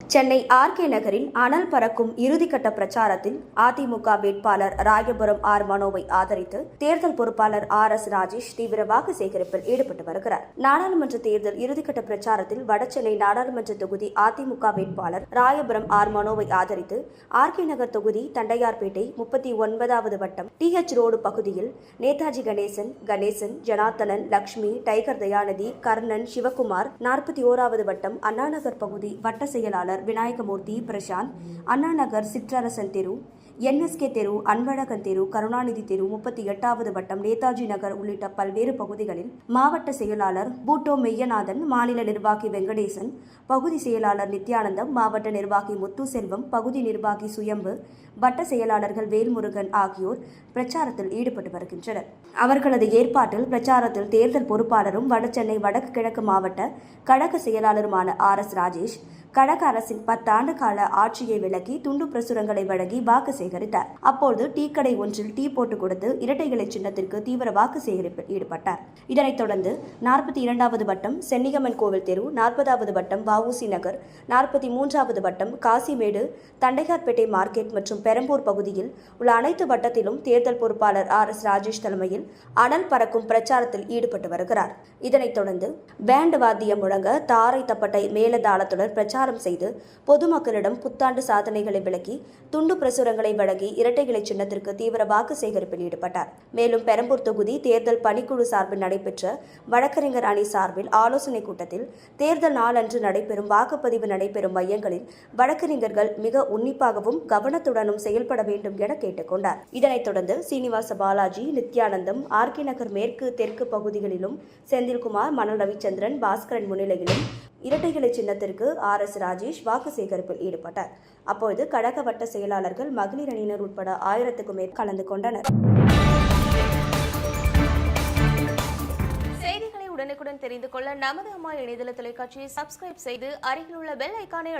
Chennai RK நகரில் அனல் பறக்கும் இறுதிக்கட்ட பிரச்சாரத்தில் அதிமுக வேட்பாளர் ராயபுரம் ஆர் மனோவை ஆதரித்து தேர்தல் பொறுப்பாளர் ஆர் எஸ் ராஜேஷ் தீவிர வாக்கு சேகரிப்பில் ஈடுபட்டு வருகிறார். நாடாளுமன்ற தேர்தல் இறுதிக்கட்ட பிரச்சாரத்தில் வடசென்னை நாடாளுமன்ற தொகுதி அதிமுக வேட்பாளர் ராயபுரம் ஆர் மனோவை ஆதரித்து ஆர்கே நகர் தொகுதி தண்டையார்பேட்டை முப்பத்தி ஒன்பதாவது வட்டம் டி எச் ரோடு பகுதியில் நேதாஜி கணேசன் கணேசன் ஜனார்த்தனன் லக்ஷ்மி டைகர் தயாநிதி கர்ணன் சிவகுமார் நாற்பத்தி ஓராவது வட்டம் அண்ணாநகர் பகுதி வட்ட செயலாளர் விநாயகமூர்த்தி பிரசாந்த் அண்ணாநகர் சிற்றரசன் தெரு என்எஸ்கே தெரு அன்பழகன் தெரு கருணாநிதி தெரு முப்பத்தி எட்டாவது வட்டம் நேதாஜி நகர் உள்ளிட்ட பல்வேறு பகுதிகளில் மாவட்ட செயலாளர் பூட்டோ மெய்யநாதன் மாநில நிர்வாகி வெங்கடேசன் பகுதி செயலாளர் நித்யானந்தம் மாவட்ட நிர்வாகி முத்துசெல்வம் பகுதி நிர்வாகி சுயம்பு வட்ட செயலாளர்கள் வேல்முருகன் ஆகியோர் பிரச்சாரத்தில் ஈடுபட்டு வருகின்றனர். அவர்களது ஏற்பாட்டில் பிரச்சாரத்தில் தேர்தல் பொறுப்பாளரும் வடசென்னை வடக்கு கிழக்கு மாவட்ட கழக செயலாளருமான ஆர் எஸ் ராஜேஷ் கடக அரசின் பத்தாண்டு கால ஆட்சியை விலக்கி துண்டு பிரசுரங்களை வழங்கி வாக்கு சேகரித்தார். அப்போது டீ கடை ஒன்றில் டீ போட்டு கொடுத்து இரட்டை இலை சின்னத்திற்கு தீவிர வாக்கு சேகரிப்பில் ஈடுபட்டார். இதனைத் தொடர்ந்து நாற்பத்தி இரண்டாவது வட்டம் சென்னிகம்மன் கோவில் தெரு நாற்பதாவது வட்டம் வஉசி நகர் நாற்பத்தி மூன்றாவது வட்டம் காசிமேடு தண்டையார்பேட்டை மார்க்கெட் மற்றும் பெரம்பூர் பகுதியில் உள்ள அனைத்து வட்டத்திலும் தேர்தல் பொறுப்பாளர் ஆர் எஸ் ராஜேஷ் தலைமையில் அனல் பறக்கும் பிரச்சாரத்தில் ஈடுபட்டு வருகிறார். இதனைத் தொடர்ந்து பேண்ட் வாத்தியம் முழங்க தாரை தப்பட்டை மேலதாளத்துடன் பிரச்சாரம் செய்து பொதுமக்களிடம் புத்தாண்டு சாதனைகளை விளக்கி துண்டு பிரசுரங்களை வழங்கி இரட்டைகளை சின்னத்திற்கு தீவிர வாக்கு சேகரிப்பில் ஈடுபட்டார். மேலும் பெரம்பூர் தொகுதி தேர்தல் பணிக்குழு சார்பில் நடைபெற்ற வழக்கறிஞர் அணி சார்பில் ஆலோசனைக் கூட்டத்தில் தேர்தல் நாளன்று நடைபெறும் வாக்குப்பதிவு நடைபெறும் மையங்களில் வழக்கறிஞர்கள் மிக உன்னிப்பாகவும் கவனத்துடனும் செயல்பட வேண்டும் என கேட்டுக்கொண்டார் இதனைத் தொடர்ந்து சீனிவாச பாலாஜி நித்யானந்தம் ஆர்கே நகர் மேற்கு தெற்கு பகுதிகளிலும் செந்தில்குமார் மணல் ரவிச்சந்திரன் பாஸ்கரன் முன்னிலையிலும் இரட்டை இலை சின்னத்திற்கு ஆர் எஸ் ராஜேஷ் வாக்கு சேகரிப்பில் ஈடுபட்டார். அப்போது கழக வட்ட செயலாளர்கள் மகளிர் அணியினர் உட்பட ஆயிரத்துக்கும் மேல் கலந்து கொண்டனர். செய்திகளை உடனுக்குடன் தெரிந்து கொள்ள நமது அம்மா இணையதள தொலைக்காட்சியை சப்ஸ்கிரைப் செய்து அருகில் உள்ள பெல் ஐக்கானை